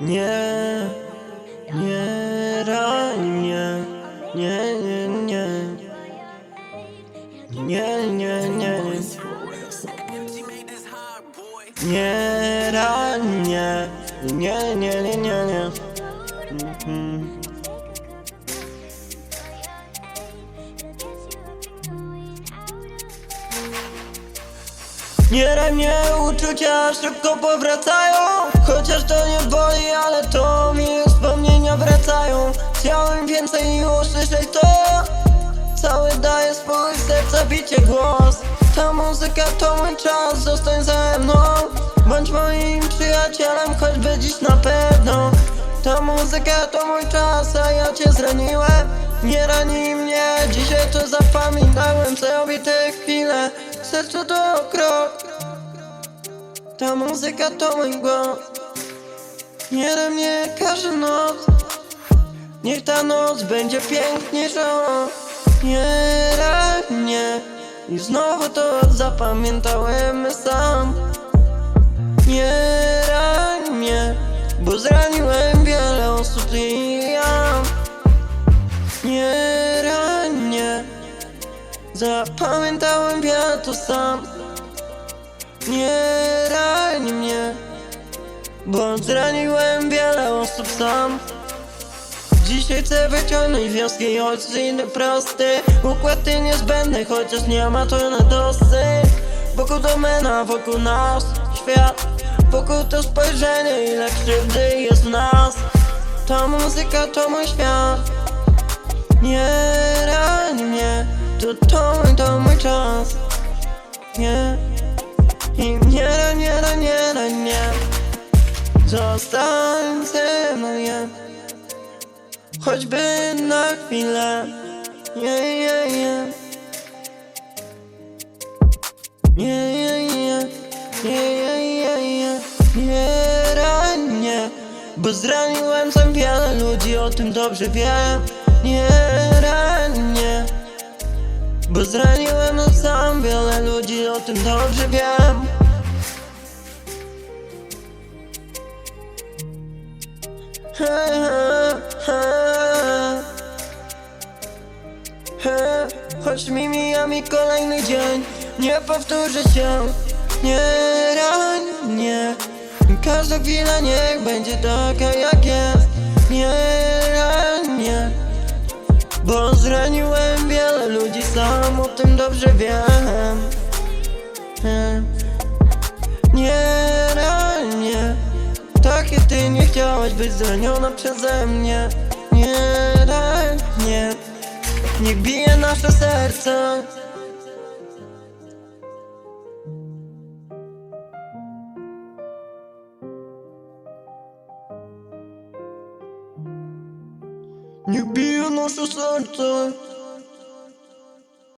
Nie, nie rani mnie. Nie, nie, nie. Nie, nie, nie. Nie rani mnie. Nie, nie, nie, nie, nie. Nie raj mnie, uczucia szybko powracają. Chociaż to nie boli, ale to mi wspomnienia wracają. Chciałem więcej i usłyszeć to. Cały daje swój serca bicie głos. Ta muzyka to mój czas, zostań ze mną. Bądź moim przyjacielem, choćby dziś na pewno. Ta muzyka to mój czas, a ja cię zraniłem. Nie rani mnie, dzisiaj to zapamiętałem. Sobie te chwile Serce to krok. Ta muzyka to mój głos. Nie rani mnie każda noc. Niech ta noc będzie piękniejsza Nie raj mnie I znowu to zapamiętałem sam. Nie raj mnie Bo zraniłem wiele osób i ja. Nie Zapamiętałem to sam. Nie raj mnie Bo zraniłem wiele osób sam. Dzisiaj chcę wyciągnąć wnioski oceny prosty. Układy niezbędny, chociaż nie ma to na dosyć Wokół domena, wokół nas świat. Wokół to spojrzenie, ile krzywdy jest w nas. Ta muzyka to mój świat. Nie rani mnie, to to mój, to mój czas. Nie, i nie rani, nie rani, nie rani, nie. Zostań ze mną, nie Choćby na chwilę. Nie, nie, nie. Nie, nie, nie. Nie, nie, nie, nie. Nie ranię Bo zraniłem sam wiele ludzi, o tym dobrze wiem. Nie ranię Bo zraniłem sam wiele ludzi, o tym dobrze wiem. Ha, ha. He, Choć mi mija mi kolejny dzień Nie powtórzy się. Nie rań mnie. Każda chwila niech będzie taka jak jest. Nie rań mnie Bo zraniłem wiele ludzi Sam o tym dobrze wiem. Nie rań mnie tak jak ty nie chciałaś być zraniona przeze mnie. Nie mnie Niech bije nasze serce Niech bije nasze serce